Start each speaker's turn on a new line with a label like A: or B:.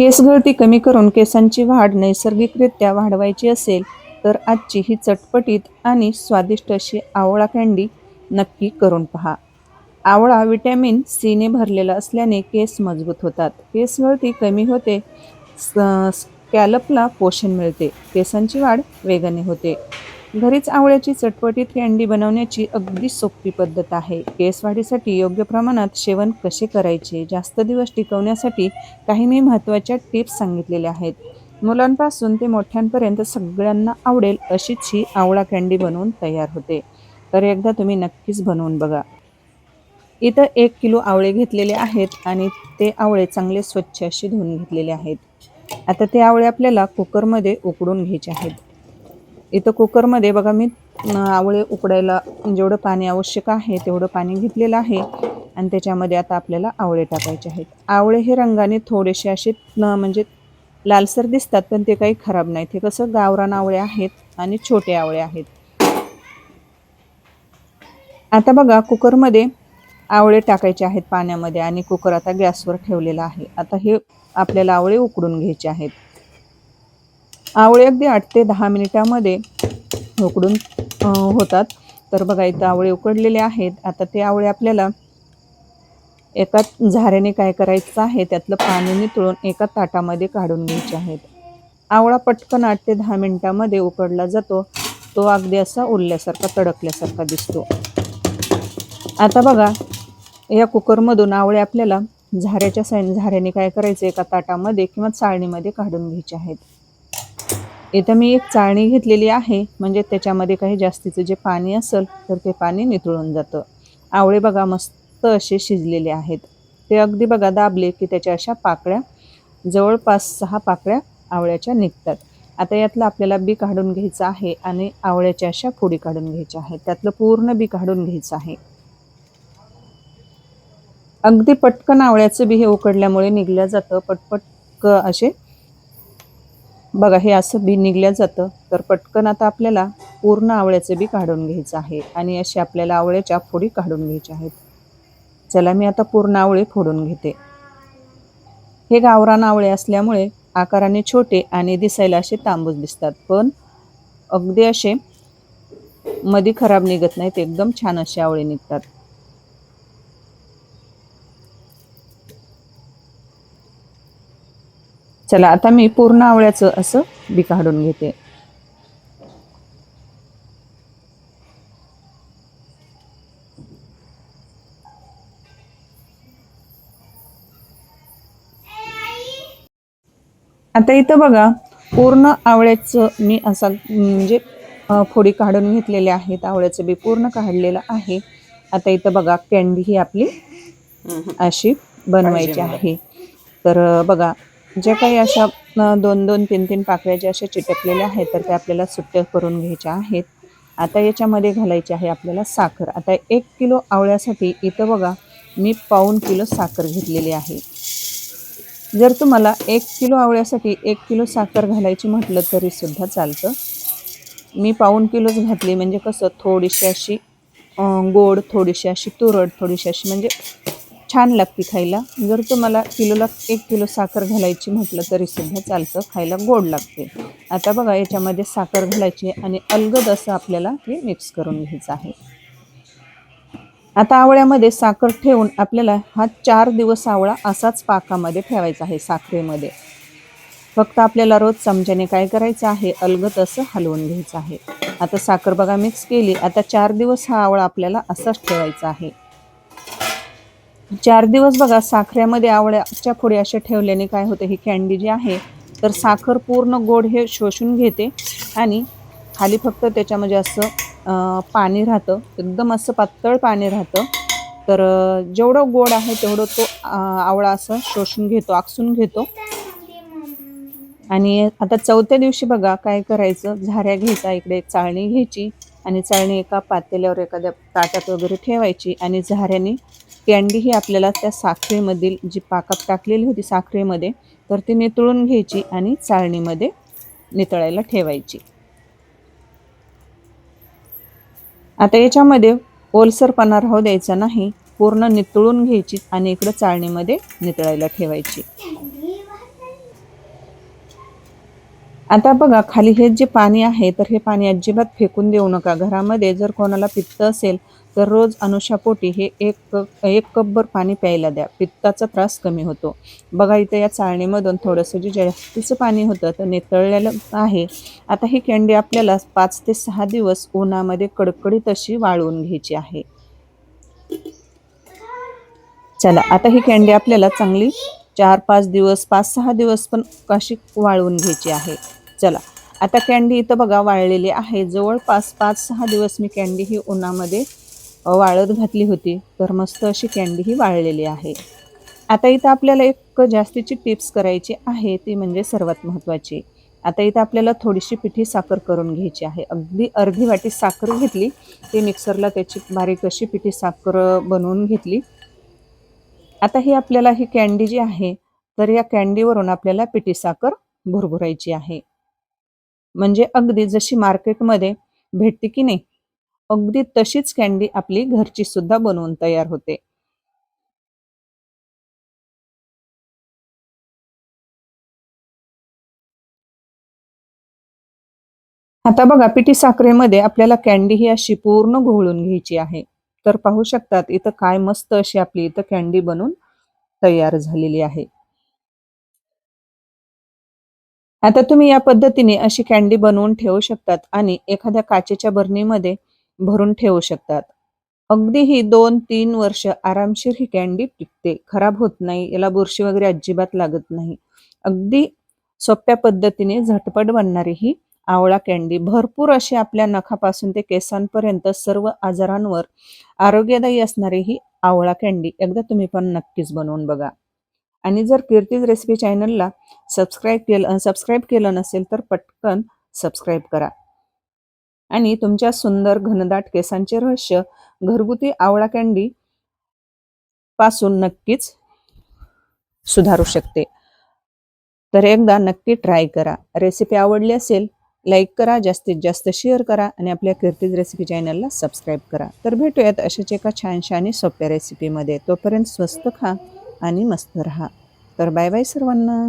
A: केस गळती कमी करून केसांची वाढ नैसर्गिकरित्या वाढवायची असेल तर आजची ही चटपटीत आणि स्वादिष्ट अशी आवळा कँडी नक्की करून पहा. आवळा विटॅमिन सीने भरलेला असल्याने केस मजबूत होतात. केस गळती कमी होते स- पोषण मिळते. केसांची वाढ वेगाने होते. घरीच आवळ्याची चटपटीत कँडी बनवण्याची अगदी सोपी पद्धत आहे. केस वाढीसाठी योग्य प्रमाणात सेवन कसे करायचे? जास्त दिवस टिकवण्यासाठी काही मी महत्त्वाच्या टिप्स सांगितलेल्या आहेत. मुलांपासून ते मोठ्यांपर्यंत सगळ्यांना आवडेल अशीच ही आवळा कँडी बनवून तयार होते. तर एकदा तुम्ही नक्कीच बनवून बघा. इथं एक किलो आवळे घेतलेले आहेत आणि ते आवळे चांगले स्वच्छ असे धुवून घेतलेले आहेत. आता ते आवळे आपल्याला कुकरमध्ये उकडून घ्यायचे आहेत. इथं कुकरमध्ये बघा मी आवळे उकडायला जेवढं पाणी आवश्यक आहे तेवढं पाणी घेतलेलं आहे. आणि त्याच्यामध्ये आता आपल्याला आवळे टाकायचे आहेत. आवळे हे रंगाने थोडेसे असे म्हणजे लालसर दिसतात पण ते काही खराब नाहीत. हे कसं गावरान आवळे आहेत आणि छोटे आवळे आहेत. आता बघा कुकरमध्ये आवळे टाकायचे आहेत पाण्यामध्ये आणि कुकर आता गॅसवर ठेवलेला आहे. आता हे आपल्याला आवळे उकडून घ्यायचे आहेत. आवळे अगदी आठ ते दहा मिनिटामध्ये उकडून होतात. तर बघा इथं आवळे उकडलेले आहेत. आता ते आवळे आपल्याला एका झाऱ्याने काय करायचं आहे त्यातलं पाणी नितळून एका ताटामध्ये काढून घ्यायचे आहेत. आवळा पटकन आठ ते दहा मिनिटामध्ये उकडला जातो. तो अगदी असा उरल्यासारखा तडकल्यासारखा दिसतो. आता बघा या कुकरमधून आवळे आपल्याला झाऱ्याच्या साईन झाऱ्याने काय करायचं एका ताटामध्ये किंवा चाळणीमध्ये काढून घ्यायचे आहेत. इथं मी एक चाळणी घेतलेली आहे. म्हणजे त्याच्यामध्ये काही जास्तीचं जे पाणी असेल तर ते पाणी नितळून जातं. आवळे बघा मस्त असे शिजलेले आहेत. ते अगदी बघा दाबले की त्याच्या अशा पाकळ्या जवळपास सहा पाकळ्या आवळ्याच्या निघतात. आता यातलं आपल्याला बी काढून घ्यायचं आहे आणि आवळ्याच्या अशा फोडी काढून घ्यायच्या आहेत. त्यातलं पूर्ण बी काढून घ्यायचं आहे. अगदी पटकन आवळ्याचं बी हे उकडल्यामुळे निघलं जातं. पटपट क असे बघा हे असं बी निघलं जातं. तर पटकन आता आपल्याला पूर्ण आवळ्याचं बी काढून घ्यायचं आहे आणि असे आपल्याला आवळ्याच्या फोडी काढून घ्यायच्या आहेत. चला मी आता पूर्ण आवळे फोडून घेते. हे गावरान आवळे असल्यामुळे आकाराने छोटे आणि दिसायला असे तांबूस दिसतात. पण अगदी असे मधी खराब निघत नाहीत एकदम छान असे आवळे निघतात. चला आता मी पूर्ण आवळ्याचं असं बी काढून घेते. आता इथं बघा पूर्ण आवळ्याचं मी असा म्हणजे फोडी काढून घेतलेल्या आहेत आवळ्याचं बी पूर्ण काढलेलं आहे. आता इथं बघा कॅन्डी ही आपली अशी बनवायची आहे. तर बघा ज्या काही अशा दोन दोन तीन तीन पाकळ्या ज्या अशा चिटकलेल्या आहेत तर त्या आपल्याला सुट्ट्या करून घ्यायच्या आहेत. आता याच्यामध्ये घालायची आहे आपल्याला साखर. आता एक किलो आवळ्यासाठी इथं बघा मी पाऊन किलो साखर घेतलेली आहे. जर तुम्हाला एक किलो आवळ्यासाठी एक किलो साखर घालायची म्हटलं तरीसुद्धा चालतं. मी पाऊन किलोच घातली म्हणजे कसं थोडीशी अशी गोड थोडीशी अशी तुरड थोडीशी अशी म्हणजे छान लागते खायला. जर तुम्हाला किलोला एक किलो साखर घालायची म्हटलं तरी सुद्धा चालतं खायला गोड लागते. आता बघा याच्यामध्ये साखर घालायची आणि अलगद असं आपल्याला हे मिक्स करून घ्यायचं आहे. आता आवळ्यामध्ये साखर ठेवून आपल्याला हा चार दिवस आवळा असाच पाकामध्ये ठेवायचा आहे साखरेमध्ये. फक्त आपल्याला रोज चमच्याने काय करायचं आहे अलगत असं हलवून घ्यायचं आहे. आता साखर बघा मिक्स केली आता चार दिवस हा आवळा आपल्याला असाच ठेवायचा आहे. चार दिवस बघा साखरेमध्ये आवळ्याच्या पुढे अशा ठेवल्याने काय होतं ही कॅन्डी जी आहे तर साखर पूर्ण गोड हे शोषून घेते आणि खाली फक्त त्याच्यामध्ये असं पाणी राहतं एकदम असं पातळ पाणी राहतं. तर जेवढं गोड आहे तेवढं तो आवळा असं शोषून घेतो आकसून घेतो. आणि आता चौथ्या दिवशी बघा काय करायचं झाऱ्या घ्यायचा इकडे चाळणी घ्यायची आणि चाळणी एका पातेल्यावर एखाद्या ताटात वगैरे ठेवायची आणि झाऱ्याने कँडी ही आपल्याला त्या साखरेमधील जी पाकात टाकलेली होती साखरेमध्ये तर ती नितळून घ्यायची आणि चाळणीमध्ये नितळायला ठेवायची. आता याच्यामध्ये ओलसरपणा राहू द्यायचा नाही पूर्ण नितळून घ्यायची आणि इकडं चाळणीमध्ये नितळायला ठेवायची. आता बघा खाली हे जे पाणी आहे तर हे पाणी अजिबात फेकून देऊ नका. घरामध्ये जर कोणाला पित्त असेल तर रोज अनुषापोटी हे एक कप एक कपभर पाणी प्यायला द्या. पित्ताचा त्रास कमी होतो. बघा इथं या चाळणीमधून थोडंसं जे जास्तीचं पाणी होतं तर नितळलेलं आहे. आता ही कॅन्डी आपल्याला पाच ते सहा दिवस उन्हामध्ये कडकडीत अशी वाळवून घ्यायची आहे. चला आता ही कॅन्डी आपल्याला चांगली चार पाच दिवस पाच सहा दिवस पण कशी वाळवून घ्यायची आहे. चला आता कॅन्डी इथं बघा वाळलेली आहे. जवळपास पाच सहा दिवस मी कॅन्डी ही उन्हामध्ये वाळत घातली होती तर मस्त अशी कॅन्डी ही वाळलेली आहे. आता इथं आपल्याला एक जास्तीची टिप्स करायची आहे ती म्हणजे सर्वात महत्त्वाची आता इथं आपल्याला थोडीशी पिठी साखर करून घ्यायची आहे. अगदी अर्धी वाटी साखर घेतली ती मिक्सरला त्याची बारीक अशी पिठी साखर बनवून घेतली. आता ही आपल्याला ही कॅन्डी जी आहे तर या कॅन्डीवरून आपल्याला पिठी साखर भुरभुरायची आहे. म्हणजे अगदी जशी मार्केटमध्ये भेटते की नाही अगदी तशीच कॅन्डी आपली घरची सुद्धा बनवून तयार होते. आता बघा पिठी साखरेमध्ये आपल्याला कॅन्डी ही अशी पूर्ण घोळून घ्यायची आहे. तर पाहू शकतात इथं काय मस्त अशी आपली इथं कॅन्डी बनून तयार झालेली आहे. आता तुम्ही या पद्धतीने अशी कॅन्डी बनवून ठेवू शकतात आणि एखाद्या काचेच्या बरणीमध्ये भरून ठेवू शकतात. अगदी ही दोन तीन वर्ष आरामशीर ही कॅन्डी टिकते. खराब होत नाही याला बुरशी वगैरे अजिबात लागत नाही. अगदी सोप्या पद्धतीने झटपट बनणारी ही आवळा कॅन्डी भरपूर अशी आपल्या नखापासून ते केसांपर्यंत सर्व आजारांवर आरोग्यदायी असणारी ही आवळा कॅन्डी एकदा तुम्ही पण नक्कीच बनवून बघा. आणि जर कीर्तीज रेसिपी चॅनलला सबस्क्राईब केलं सबस्क्राईब केलं नसेल तर पटकन सबस्क्राईब करा. आणि तुमच्या सुंदर घनदाट केसांचे रहस्य घरगुती आवळा कँडी पासून नक्कीच सुधारू शकते. तर एकदा नक्की ट्राय करा. रेसिपी आवडली असेल लाईक करा जास्तीत जास्त शेअर करा आणि आपल्या कीर्तीज रेसिपी चॅनलला सबस्क्राईब करा. तर भेटूयात अशाच एका छानशा आणि सोप्या रेसिपीमध्ये तोपर्यंत स्वस्त खा आणि मस्त राहा. तर बाय बाय सर्वांना.